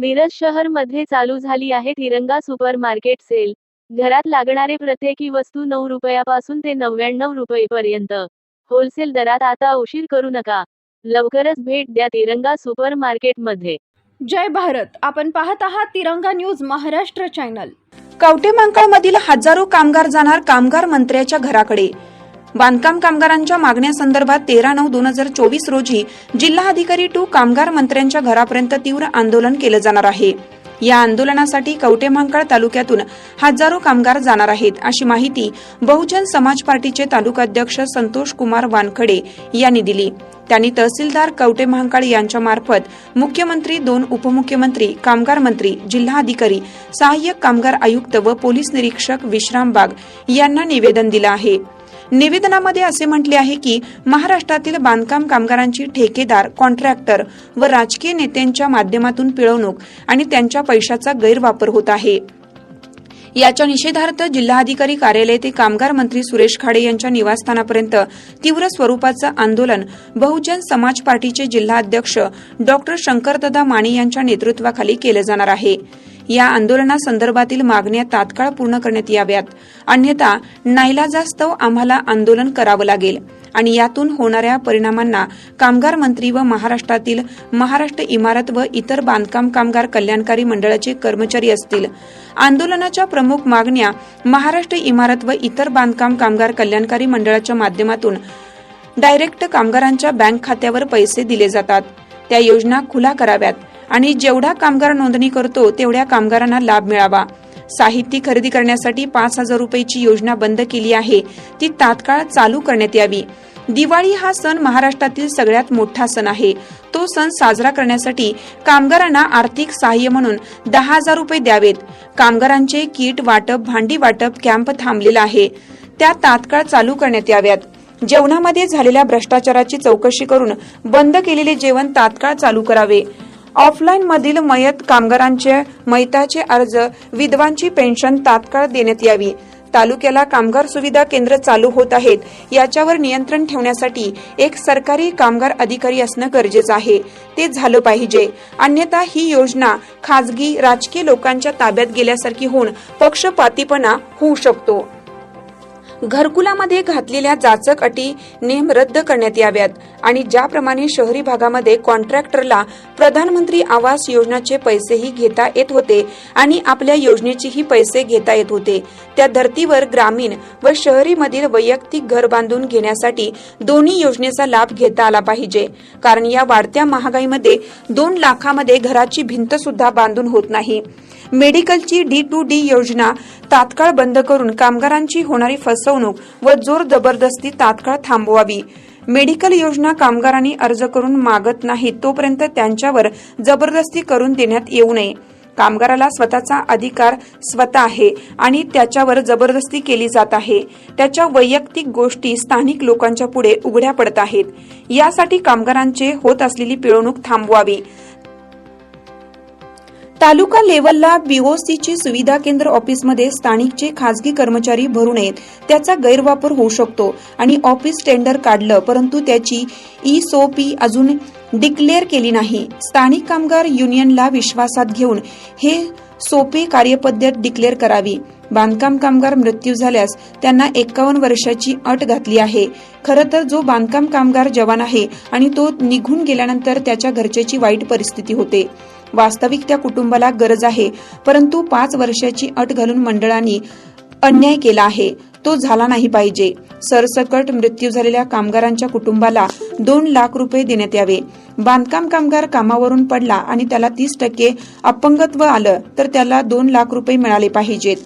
मिरज शहरमध्ये चालू झाली आहे तिरंगा सुपर मार्केट सेल. घरात लागणारे प्रत्येकी वस्तू नऊ रुपयापासून ते नव्याण्णव रुपयेपर्यंत. होलसेल दरात आता उशीर करू नका. लवकरच भेट द्या तिरंगा सुपर मार्केटमध्ये जय भारत. आपण पाहत आहात तिरंगा न्यूज महाराष्ट्र चॅनल. कवटेमंकाळमधील हजारो कामगार जाणार कामगार मंत्र्याच्या घराकडे. बांधकाम कामगारांच्या मागण्यासंदर्भात तेरा नऊ दोन हजार चोवीस रोजी जिल्हाधिकारी टू कामगार मंत्र्यांच्या घरापर्यंत तीव्र आंदोलन केलं जाणार आहे. या आंदोलनासाठी कवटेमहांकाळ तालुक्यातून हजारो कामगार जाणार आहेत अशी माहिती बहुजन समाज पार्टीचे तालुकाध्यक्ष संतोष कुमार वानखडे यांनी दिली. त्यांनी तहसीलदार कवटे महांकाळ यांच्या मार्फत मुख्यमंत्री दोन उपमुख्यमंत्री कामगार मंत्री जिल्हाधिकारी सहाय्यक कामगार आयुक्त व पोलीस निरीक्षक विश्राम बाग यांना निवेदन दिलं आहे. निवेदनामध्ये असे म्हटले आहे की महाराष्ट्रातील बांधकाम कामगारांची ठेकेदार कॉन्ट्रॅक्टर व राजकीय नेत्यांच्या माध्यमातून पिळवणूक आणि त्यांच्या पैशाचा गैरवापर होत आहे. याच्या निषेधार्थ जिल्हाधिकारी कार्यालय ते कामगार मंत्री सुरेश खाडे यांच्या निवासस्थानापर्यंत तीव्र स्वरूपाचं आंदोलन बहुजन समाज पार्टीचे जिल्हाध्यक्ष डॉक्टर शंकरदादा माने यांच्या नेतृत्वाखाली केलं जाणार आहे. या आंदोलनासंदर्भातील मागण्या तात्काळ पूर्ण करण्यात याव्यात. अन्यथा नाईलाजास्तव आम्हाला आंदोलन करावं लागेल. आणि यातून होणाऱ्या परिणामांना कामगार मंत्री व महाराष्ट्रातील महाराष्ट्र इमारत व इतर बांधकाम कामगार कल्याणकारी मंडळाचे कर्मचारी असतील. आंदोलनाच्या प्रमुख मागण्या महाराष्ट्र इमारत व इतर बांधकाम कामगार कल्याणकारी मंडळाच्या माध्यमातून डायरेक्ट कामगारांच्या बँक खात्यावर पैसे दिले जातात. त्या योजना खुला कराव्यात. आणि जेवढा कामगार नोंदणी करतो तेवढ्या कामगारांना लाभ मिळावा. साहित्य खरेदी करण्यासाठी पाच हजार रुपयाची योजना बंद केली आहे. ती तात्काळ चालू करण्यात यावी. दिवाळी हा सण महाराष्ट्रातील सगळ्यात मोठा सण आहे. तो सण साजरा करण्यासाठी कामगारांना आर्थिक सहाय्य म्हणून दहा हजार रुपये द्यावेत. कामगारांचे किट वाटप भांडी वाटप कॅम्प थांबलेला आहे. त्या तात्काळ चालू करण्यात याव्यात. जेवणामध्ये झालेल्या भ्रष्टाचाराची चौकशी करून बंद केलेले जेवण तात्काळ चालू करावे. ऑफलाईन मधील मयत कामगारांचे मैताचे अर्ज विधवांची पेन्शन तात्काळ देण्यात यावी. तालुक्याला कामगार सुविधा केंद्र चालू होत आहेत. याच्यावर नियंत्रण ठेवण्यासाठी एक सरकारी कामगार अधिकारी असणं गरजेचं आहे. ते झालं पाहिजे. अन्यथा ही योजना खाजगी राजकीय लोकांच्या ताब्यात गेल्यासारखी होऊन पक्षपातीपणा होऊ शकतो. घरकुलामध्ये घातलेल्या जाचक अटी नेम रद्द करण्यात याव्यात आणि ज्याप्रमाणे शहरी भागामध्ये कॉन्ट्रॅक्टरला प्रधानमंत्री आवास योजनाचे पैसेही घेता येत होते आणि आपल्या योजनेचेही पैसे घेता येत होते त्या धर्तीवर ग्रामीण व शहरीमधील वैयक्तिक घर बांधून घेण्यासाठी दोन्ही योजनेचा लाभ घेता आला पाहिजे. कारण या वाढत्या महागाईमध्ये दोन लाखामध्ये घराची भिंत सुद्धा बांधून होत नाही. मेडिकलची डी टू डी योजना तात्काळ बंद करून कामगारांची होणारी फसवणूक व जोर जबरदस्ती तात्काळ थांबवावी. मेडिकल योजना कामगारांनी अर्ज करून मागत नाहीत तोपर्यंत त्यांच्यावर जबरदस्ती करून देण्यात येऊ नये. कामगाराला स्वतःचा अधिकार स्वतः आहे आणि त्याच्यावर जबरदस्ती केली जात आहे. त्याच्या वैयक्तिक गोष्टी स्थानिक लोकांच्या पुढे उघड्या पडत आहेत. यासाठी कामगारांचे होत असलेली पिळवणूक थांबवावी. तालुका लेवलला बीओसीची सुविधा केंद्र ऑफिसमध्ये स्थानिकचे खासगी कर्मचारी भरू नयेत. त्याचा गैरवापर होऊ शकतो आणि ऑफिस टेंडर काढलं परंतु त्याची ई सो पी अजून डिक्लेअर केली नाही. स्थानिक कामगार युनियनला विश्वासात घेऊन हे सोपे कार्यपद्धत डिक्लेअर करावी. बांधकाम कामगार मृत्यू झाल्यास त्यांना एकावन्न वर्षाची अट घातली आहे. खरं तर जो बांधकाम कामगार जवान आहे आणि तो निघून गेल्यानंतर त्याच्या घरच्याची वाईट परिस्थिती होते. वास्तविक त्या कुटुंबाला गरज आहे परंतु पाच वर्षाची अट घालून मंडळांनी अन्याय केला आहे. तो झाला नाही पाहिजे. सरसकट मृत्यू झालेल्या कामगारांच्या कुटुंबाला दोन लाख रुपये देण्यात यावे. बांधकाम कामगार कामावरून पडला आणि त्याला तीस टक्के अपंगत्व आलं तर त्याला दोन लाख रुपये मिळाले पाहिजेत.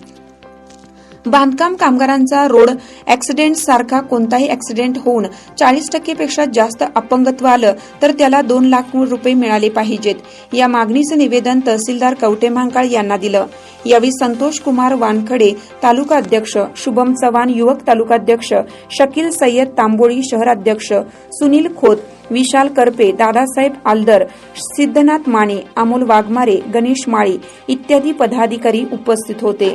बांधकाम कामगारांचा रोड ऍक्सिडेंट सारखा कोणताही ऍक्सिडेंट होऊन चाळीस टक्केपेक्षा जास्त अपंगत्व आलं तर त्याला दोन लाख रुपये मिळाले पाहिजेत. या मागणीचं निवेदन तहसीलदार कवटे महांकाळ यांना दिलं. यावेळी संतोष कुमार वानखडे तालुका अध्यक्ष शुभम चव्हाण युवक तालुकाध्यक्ष शकील सय्यद तांबोळी शहराध्यक्ष सुनील खोत विशाल करपे दादासाहेब आलदर सिद्धनाथ माने अमोल वाघमारे गणेश माळी इत्यादी पदाधिकारी उपस्थित होते.